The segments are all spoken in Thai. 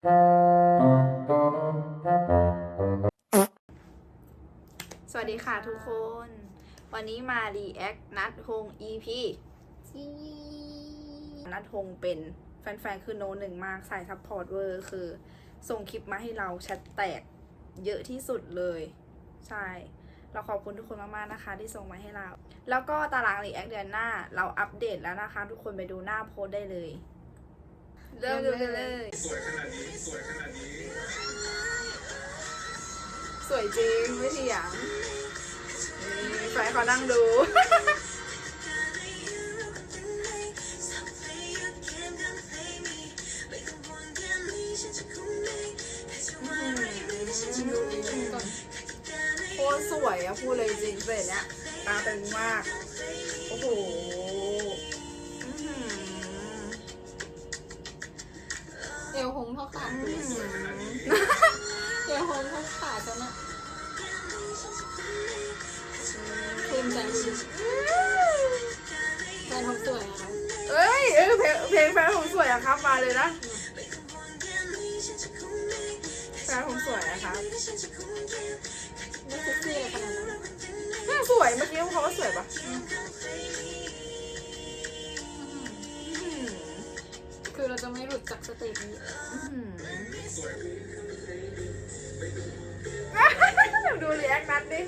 สวัสดีค่ะทุกคน วันนี้มา React นัดฮง EP นัดฮงเป็นแฟนๆ คือโนหนึ่งมากสายซัพพอร์ตเวอร์ คือ ส่งคลิปมาให้เราแชทแตกเยอะที่สุดเลย ใช่ เราขอบคุณทุกคนมาก ๆ นะคะ ที่ส่งมาให้เรา แล้วก็ตาราง React เดือนหน้า เราอัปเดตแล้วนะคะ ทุกคนไปดูหน้าโพสได้เลย เริ่มดูกันเลย สวยขนาดนี้ สวยขนาดนี้ สวยจริงไม่เถียงนี่แฟนเขานั่งดู โคตรสวยอะพูดเลยจริงเสร็จเนี้ยตาตึงมาก โอ้โห เราจะไม่หลุดจากสเตจนี้อื้อหือดูรีแอคนัดดิ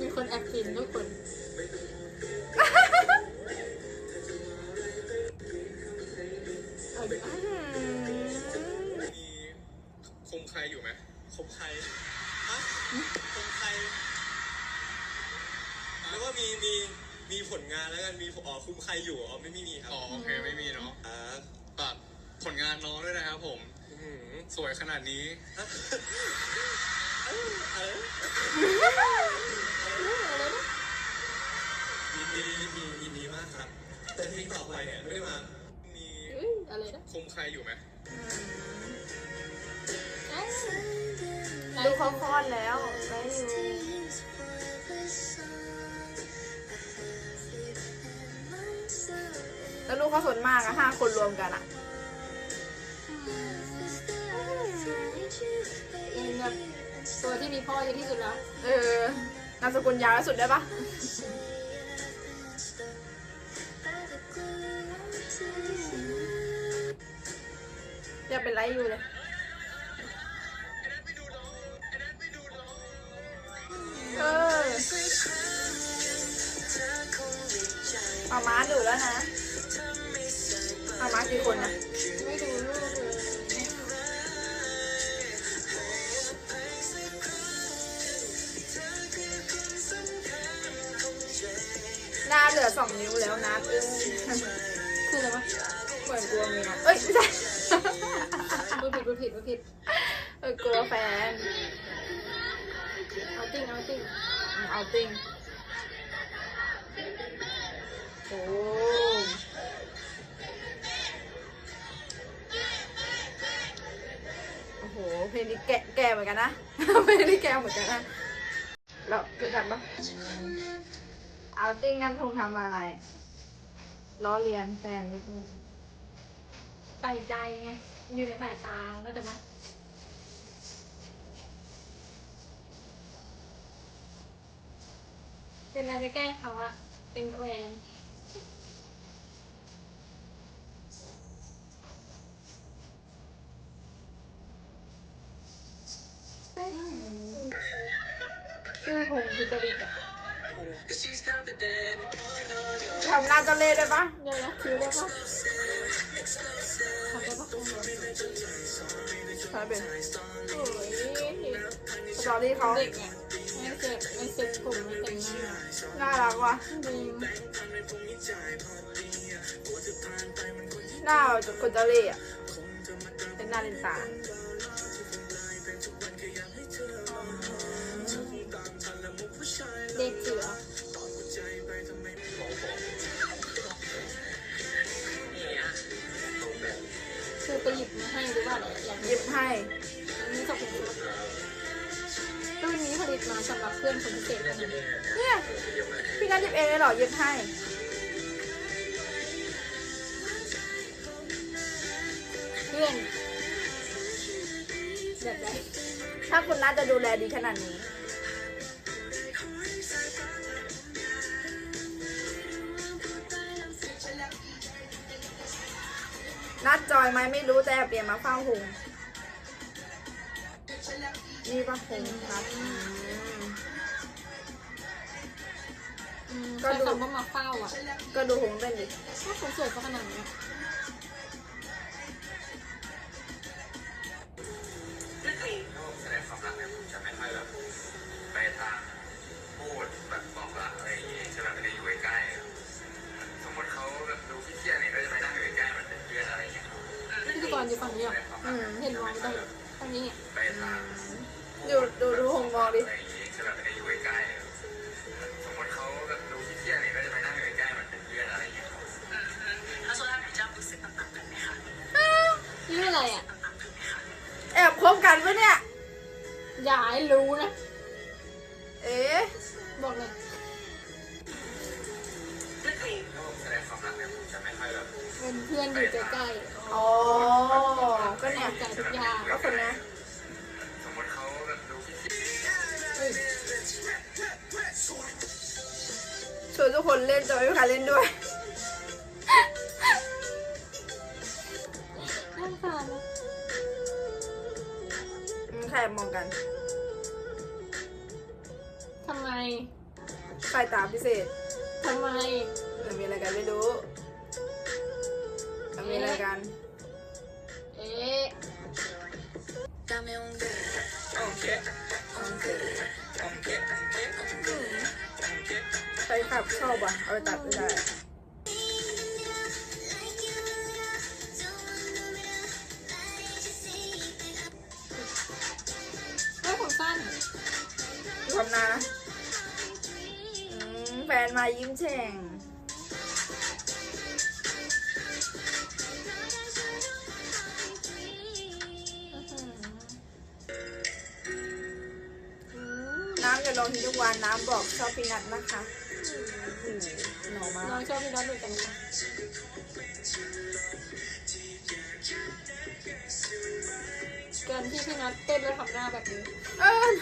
มีคนแอบกินทุกคนเอาดิอะอื้อหือมีคมใครอยู่ไหมคมใครฮะคมใคร แล้วก็มีมีมีผลงานแล้วกันมีอ๋อคุมใครอยู่อ๋อไม่ไม่มีครับ อ๋อโอเคไม่มีเนาะ อ่า ฝากผลงานน้องด้วยนะครับผม อื้อหือ สวยขนาดนี้ ยินดียินดียินดีมากครับ แต่เพลงต่อไปเนี่ยไม่ได้มา มีเอ้ยอะไรนะคมใครอยู่ไหมอะดูเขาคลอดแล้วได้อยู่แล้วลูกเขาสนมากอะห้าคนรวมกันอะ เป็นแบบตัวที่มีพ่อเยอะที่สุดแล้ว เออนามสกุลยาวที่สุดได้ปะอย่าเป็นไรอยู่เลยเออมาม้าดูแล้วนะมาม้ากี่คนนะ แล้วนะเออคืออะไรวะเหมือนกลัวเมียเอ้ยไม่ใช่พูดผิดพูดผิดพูดผิดเออกลัวแฟน เอาติงเอาติงเอาจริงโอ้โอ้โห เพลงนี้แก่แก่เหมือนกันนะ เพลงนี้แก่เหมือนกันนะ แล้วคือกันปะ เอาติ้งกันทงทำอะไรล้อเลียนแฟนนิดนึงใส่ใจไง อยู่ในสายตาแล้วแต่ว่าเป็นอะไรจะแกล้งเขาอะเป็นแหวนชื่อหงคือจริตอะ ทำหน้าเจะเล่ห์ได้ปะเดี๋ยวนะคิวได้ปะทำได้ปะใช่เป็นโอ้ยสตอรี่เขาเด็กอะไม่เจ็บไม่เซ็ตผมไม่แต่งหน้าน่ารักว่ะจริงหน้าแบบคนเจะเล่ห์อะเป็นหน้าเลนตา อย่างหนี้ยิบให้นี่ขอบคุณครับรุ่นนี้ผลิตมาสำหรับเพื่อนคนพิเศษเท่านั้นเนี่ยพี่นัทหยิบเองเลยเหรอหยิบให้เพื่อนถ้าคุณน่าจะดูแลดีขนาดนี้นัดจอยไหมไม่รู้แต่แอบเปลี่ยนมาเฝ้าหุง นี่ปะหงนัดอืมอืมก็ใช้ดูคำว่ามาเฝ้าอะก็ดูหงเต้นดิถ้าเขาสวยซะขนาดนี้ ไมใครตาพิเศษทำไมมันมีอะไรกันไม่รู้มันมีอะไรกันเอ๊ะ Dame un beso. ใครขับชอบอะเอาไปตัดไม่ได้ ยิ้มแฉ่งอืมน้ำจะลงทุกวันน้ำบอกชอบพี่นัทนะคะอืมหน่อมาน้องชอบพี่น้องเหมือนกันค่ะเกินที่พี่นัทเต้นแล้วทำหน้าแบบนี้ เออ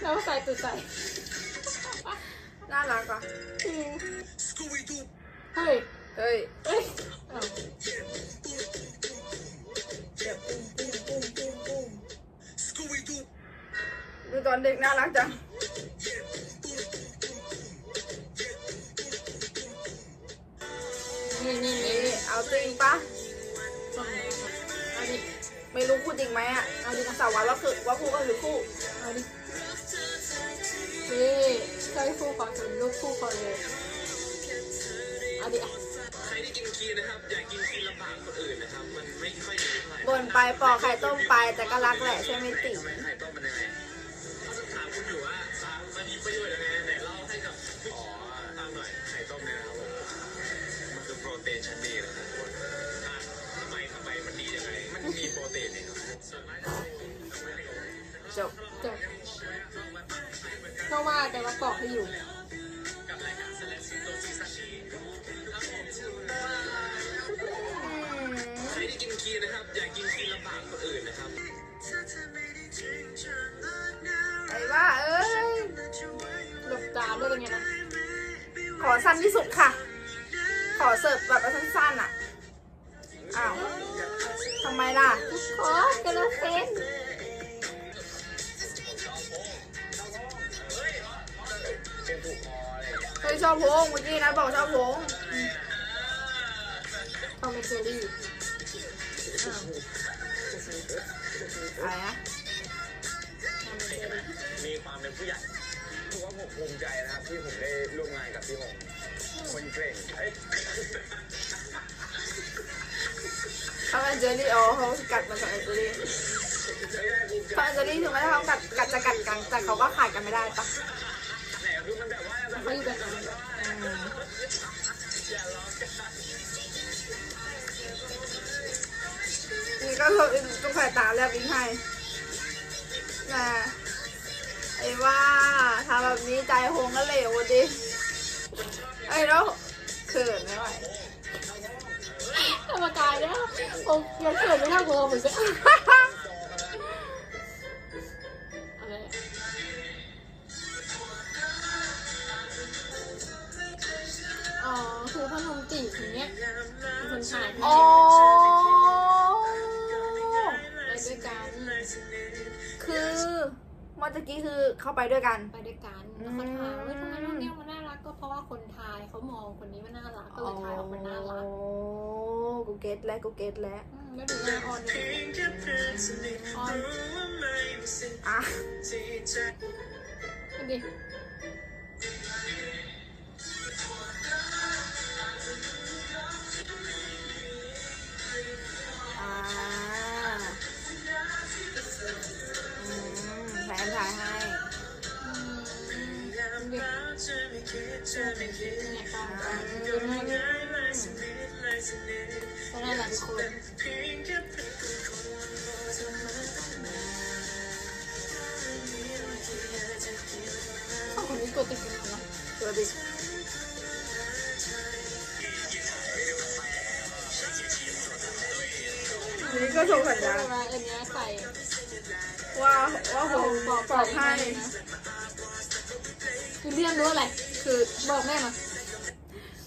แล้วใส่ตุดใส่ น่ารักอะอืมเฮ้ย เฮ้ยเอ้ยอ้าวเดี๋ยวปุ้มปุ้มปุ้มปุ้มปุ้มดูตอนเด็กน่ารักจัง นี่นี่นี่นี่เอาจริงปะเอาดิ ไม่รู้คู่จริงไหมอะเอาดิ สาววันว่าคือว่าคู่ก็คือคู่ เอาดินี่ ใช่คู่ขอถึงลูกคู่ขอเลยเอาดิอะใครที่กินคีนนะครับอย่ากินคีนลำบากคนอื่นนะครับ มันไม่ค่อยดีเท่าไหร่บนไปปอกไข่ต้มไปแต่ก็รักแหละใช่ไหมติ ทำไมไข่ต้มมันยังไงเขาจะถามคุณอยู่ว่าอ่ามันมีประโยชน์ยังไงไหนเล่าให้กับอ๋อตามหน่อยไข่ต้มเนี่ยนะครับผมมันคือโปรตีนชั้นดีเลยนะทุกคนอะทำไมทำไมมันดียังไงมันมีโปรตีนเนี่ยครับส่วนมากจะเป็นไม่ได้จบจบ ก็ว่าแต่ว่าเกาะให้อยู่กับรายการเซเลสิโตซีซัชิครับผมอืมใครที่กินคีนนะครับ อย่ากินคีนลำบากคนอื่นนะครับ ไอ้ว่าเอ้ย หลบตาด้วยเป็นไงนะ ขอสั้นที่สุดค่ะ ขอเสิร์ฟแบบว่าสั้นๆอะ อ้าวทำไมล่ะขอกระเซ็น เฮ้ยชอบพงเมื่อกี้นัดบอกชอบพงทอมเมเจอรี่อะไรนะมีความเป็นผู้ใหญ่ถือว่าผมภูมิใจนะครับที่ผมได้ร่วมงานกับพี่หงคนเก่งเอ้ยเขาเป็นเจอรี่อ๋อเขากัดมาจากไอเจอรี่ไม่ได้ภูมิใจเขาไอเจอรี่ถึงแม้ว่าเขากัดกัดจะกัดกันแต่เขาก็ขายกันไม่ได้ปะ เขาอยู่แบบนั้นนี่ก็ต้องใส่ตาแลบอีกให้นะไอ้ว่าทำแบบนี้ใจหงก็เหลวดิไอ้แล้วเขินไม่ไหวธรรมกายเนี่ยผมยังเกิดไม่เท่าเธอเหมือนกัน โอ้ไปด้วยกัน คือเมื่อกี้คือเข้าไปด้วยกัน ไปด้วยกันแล้วเขาถามเฮ้ยทำไมน้องแก้มันน่ารักก็เพราะว่าคนไทยเขามองคนนี้ว่าน่ารักก็เลยถ่ายออกมาน่ารักโอ้กูเก็ตแล้วกูเก็ตแล้วไม่ดูหน้าออนเลยออนอะดิ น่ารักคนคนนี้ตัวติดกันเนาะตัวดิอันนี้ก็ส่งสัญญาณเอันเนี้ยใส่ว่าว่าโฮมปลอบให้คือเรียนรู้อะไร คือบอกแม่มา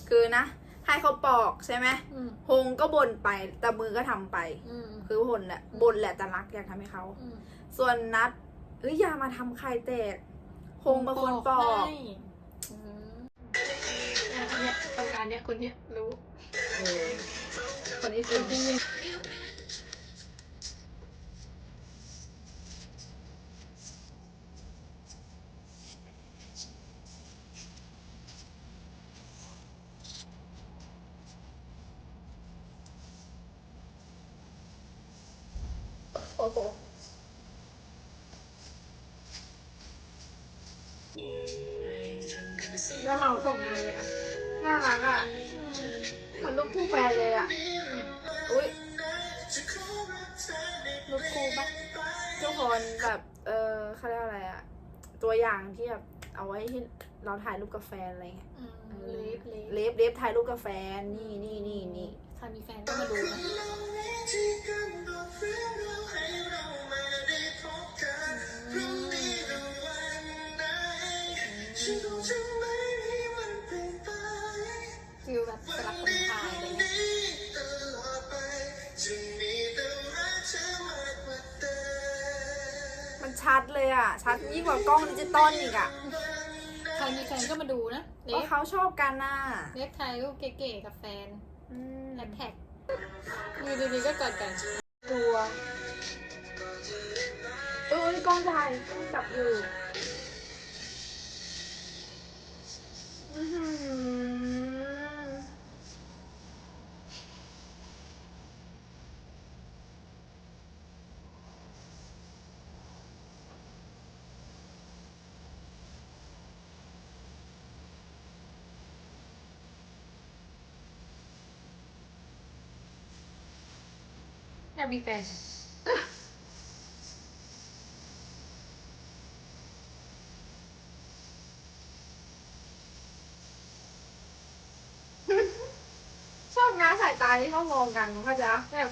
คือนะ ให้เขาปอกใช่ไหม ฮงก็บ่นไป แต่มือก็ทำไป อืมคือบ่นแหละบ่นแหละแต่รักอยากทำให้เขา อืมส่วนนัดเอ้ยอย่ามาทำไข่แตกฮงเป็นคนปอก ให้อืมเนี่ยประการเนี่ยคนเนี้ยรู้คนนี้คือ แล้วเราส่งมาเลยอะน่ารักอะเหมือนลูกคู่แฟนเลยอะ อุ้ยรูปคู่ปะทุกคนแบบ เออเขาเรียกว่าอะไรอะ ตัวอย่างที่แบบเอาไว้ที่เราถ่ายรูปกับแฟนอะไรเงี้ยอืมเล็บเล็บเลฟเลฟถ่ายรูปกับแฟน นี่นี่นี่นี่ใครมีแฟนก็มาดูนะ ชัดเลยอะ ชัดยิ่งกว่ากล้องดิจิตอลอีกอะใครมีแฟนก็มาดูนะเล็เพราะบเขาชอบกันน่ะเล็บถ่ายรูปเก๋ๆกับแฟนอืมแฮชแท็กอยู่ดีๆก็กอดกันตัวเออกล้องถ่ายกล้องจับอยู่อื้อหือ อยากมีแฟนชอบงานสายตาที่เขามองกันเขาใจปะแบบ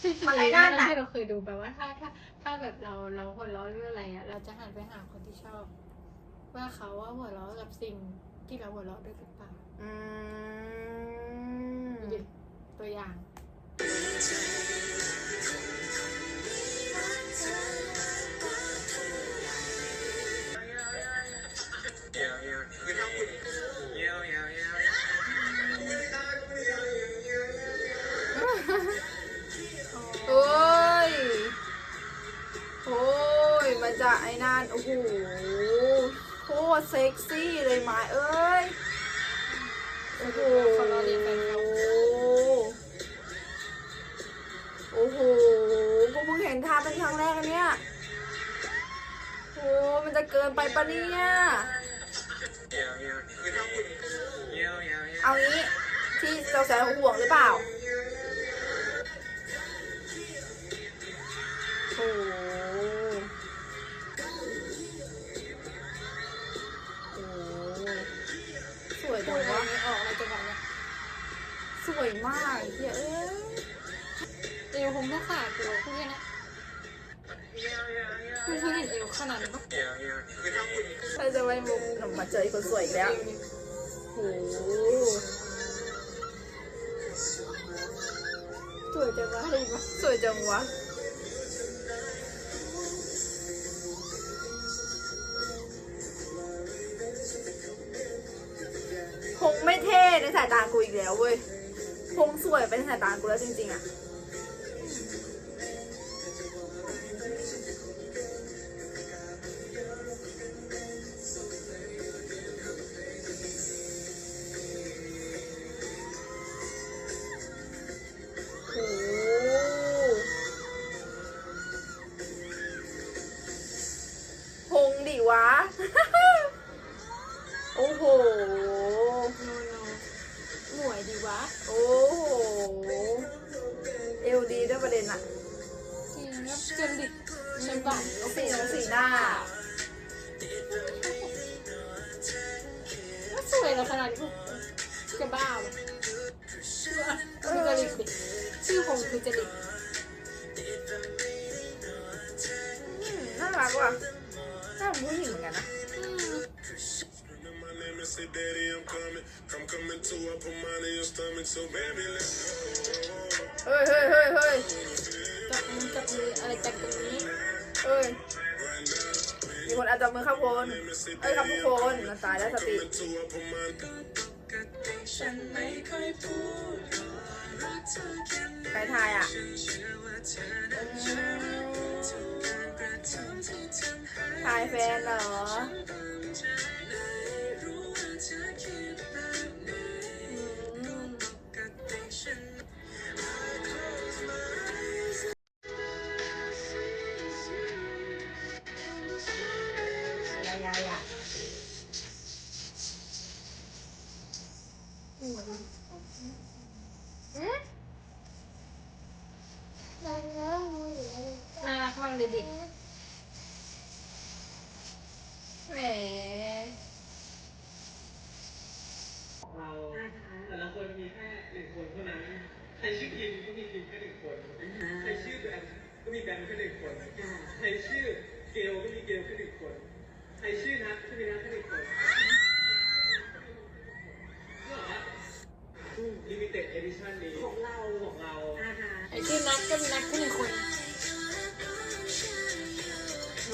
ที่อะไรนั่นน่ะที่เราเคยดูแบบว่าถ้าถ้าถ้าแบบเราเราหัวเราะเรื่องอะไรอะเราจะหันไปหาคนที่ชอบ ว่าเขาว่าหัวเราะกับสิ่งที่เราหัวเราะด้วยหรือเปล่าอืดูมดิตัวอย่าง เยี่ยวเยี่ยวเอางี้ที่เราแสนห่วงหรือเปล่าโอ้โหโอ้โหสวยพูจัดงอะไรวะไม่ออกอะไรจังหวะเนี้ยสวยมากเฮียเอ้ยเอวคงต้องขาดตัวพูดแค่นี้เยี่ยวเยี่ยวเยี่ยวคุณเคยเห็นเอวขนาดนี้ปะเยี่ยวเยี่ยวคือถ้าคุณเราจะไปมุมหนุ่มมาเจอคนสวยอีกแล้วเอวดิโอ้โห สวยจังวะสวยจังวะพงไม่เท่ในสายตากูอีกแล้วเว้ยพงสวยเป็นสายตากูแล้วจริงๆอะ ก็สวยแล้วขนาดนี้จะบ้าว่ะคือจริตดิชื่อผมคือจริตอืมน่ารักว่ะน่าเหมือนผู้หญิงเหมือนกันนะอืม My name is say, Daddy, I'm coming. I'm coming too. I put mine in your stomach, so baby, let's go. เฮ้ยเฮ้ยเฮ้ยเฮ้ยจับมือจับมืออะไรจากตรงนี้เฮ้ย มีคนอาจจะมือข้าพนเอ้ยครับทุกคนมันตายแล้วสติไปทายอะทายแฟนเหรอ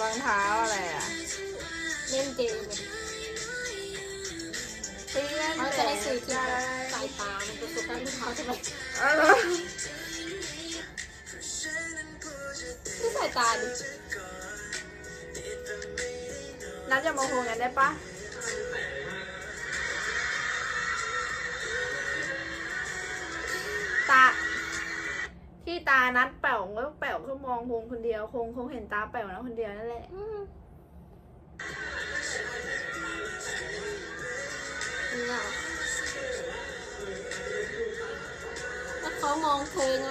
องเท้าอะไรอะ เล่นเกมเขาจะให้ซื้อที่สายตามันเป็นสุขภาพลูกค้าใช่ไหมอะไรที่สายตาดินัดจะมาโฮงกันได้ปะตา ที่ตานัด คงคนเดียวคงคงเห็นตาแป๋วนะคนเดียวนั่นแหละอืมนี่เหรอแล้วเขามองเธอไง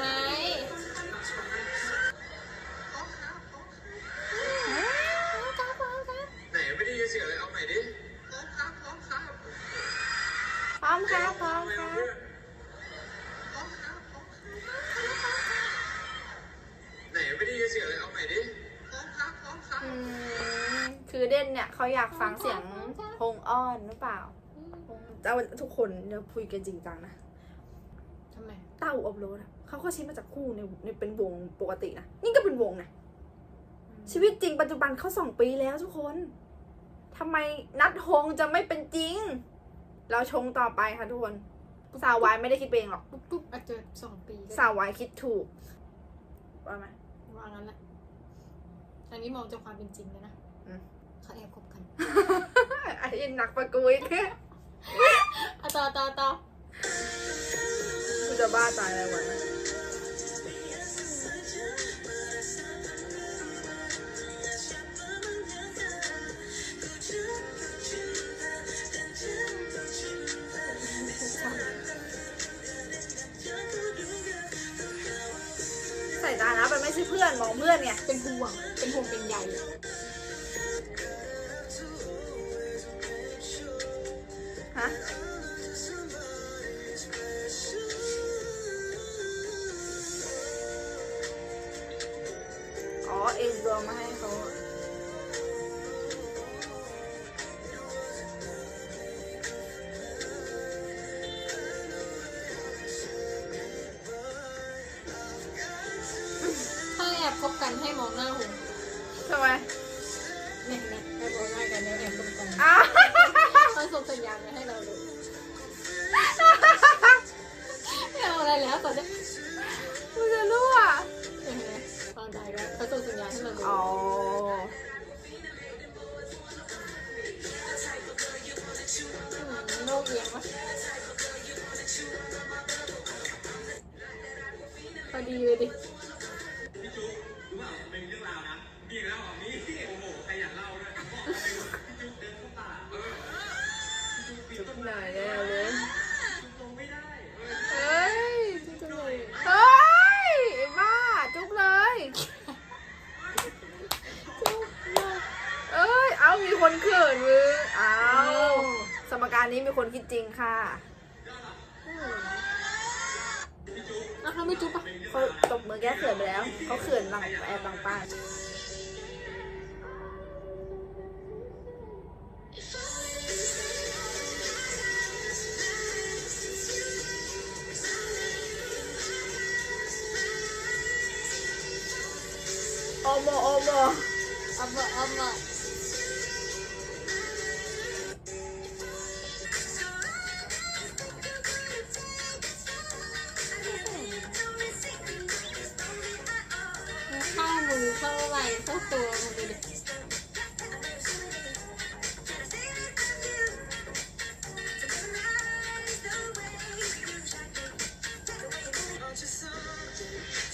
ฟังเสียงพงอ้อนหรือเปล่าแต่ว่าทุกคนเนี่ยคุยกันจริงจังนะทำไมเต้าอบโรดอะเขาก็ชิดมาจากคู่ในในเป็นวงปกตินะนี่ก็เป็นวงนะชีวิตจริงปัจจุบันเขาสองปีแล้วทุกคนทำไมนัดฮงจะไม่เป็นจริง เราชงต่อไปค่ะทุกคนสาววายไม่ได้คิดไปเองหรอกปุ๊บปุ๊บอาจจะสองปีก็ได้สาววายคิดถูกว่าไหมว่างั้นแหละอันนี้มองจากความเป็นจริงเลยนะอืมเขาแอบคบกัน ไอ้หนักปะกุยอะต่อต่อต่อกูจะบ้าตายอะไรวะใส่ตานะมันไม่ใช่เพื่อนมองเพื่อนไงเป็นห่วงเป็นห่วงเป็นใย ให้เราดูอ๋อมโลกเอียงวะพอดีเลยดิ การนี้มีคนคิดจริงค่ะอ้าวเขาไม่จุ๊บปะเขาตบมือแก้เขินไปแล้ว เขาเขินหลังแอบบางป้าน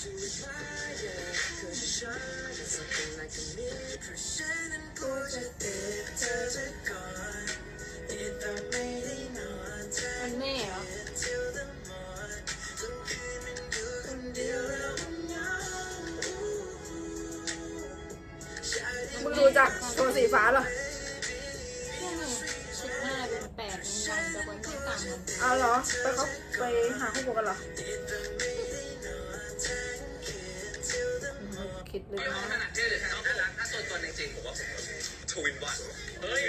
มันแม่เหรอมึงดูจากตัวสีฟ้าเหรอใช่สิบห้าเป็นแปดวันแต่วันที่สามวันเอาเหรอ ไปเขาไปหาคู่กันเหรอ คิดลึกไม่เอาขนะนาดเท่เลยน้องน่ารักถ้าตัวตนจริงๆผมว่าผมทวินวันเฮ้ย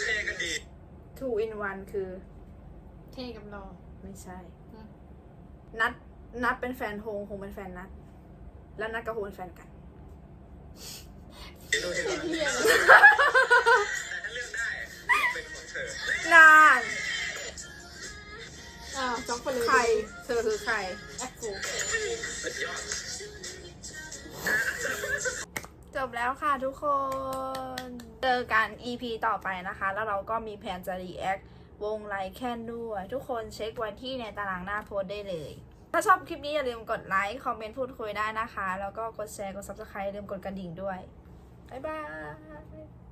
เท่กันดี two in one คือเท่กับรอไม่ใช่ นัดนัดเป็นแฟนโฮงโฮงเป็นแฟนนัด แล้วนัดกับโฮงเป็นแฟนกันดูที่ก่อนเที่ยงแต่ถ้าเลือกได้เป็นของเธอนานอ้าวจ็อกไปเลยใคร เธอคือใครแอปฟูสุดยอด จบแล้วค่ะทุกคน เจอกัน EP ต่อไปนะคะ แล้วเราก็มีแผนจะรีแอควงไลค์แคนด้วย ทุกคนเช็ควันที่ในตารางหน้าโพสได้เลย ถ้าชอบคลิปนี้อย่าลืมกดไลค์ คอมเมนต์พูดคุยได้นะคะ แล้วก็กดแชร์ กด subscribe อย่าลืมกดกระดิ่งด้วย บ๊ายบาย